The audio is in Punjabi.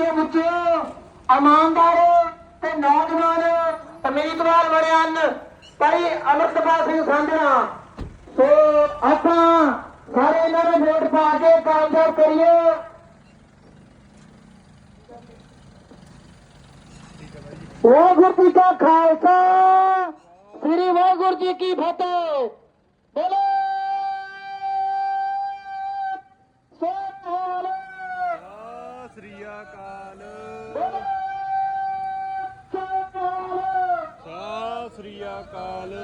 ਆਪਾਂ ਨੂੰ ਇਮਾਨਦਾਰ ਤੇ ਨੌਜਵਾਨ ਉਮੀਦਵਾਰ ਬਣੇ ਹਨ। ਭਾਈ ਅਮਰਤਪਾਲ ਸਿੰਘ ਸਾਂਝਣਾ। ਸੋ ਆਪਾਂ ਸਾਰੇ ਇਹਨਾਂ ਨੂੰ ਵੋਟ ਪਾ ਕੇ ਕਾਮਯਾਬ ਕਰੀਏ। ਵਾਹਿਗੁਰੂ ਜੀ ਕਾ ਖਾਲਸਾ, ਸ੍ਰੀ ਵਾਹਿਗੁਰੂ ਜੀ ਕੀ ਫਤਿਹ। ਬੋਲੋ। ਅਕਾਲ।